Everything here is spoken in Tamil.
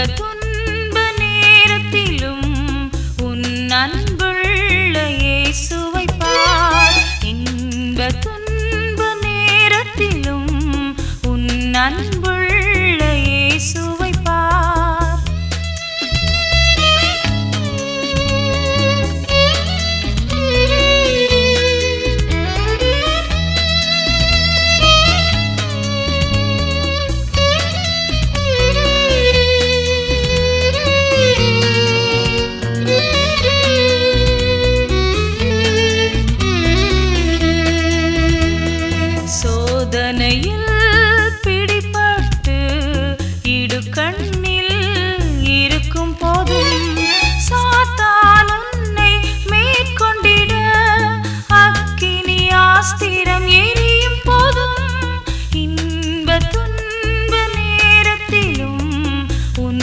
துன்ப நேரம் எரியும் போதும். இன்ப துன்ப நேரத்திலும் உன்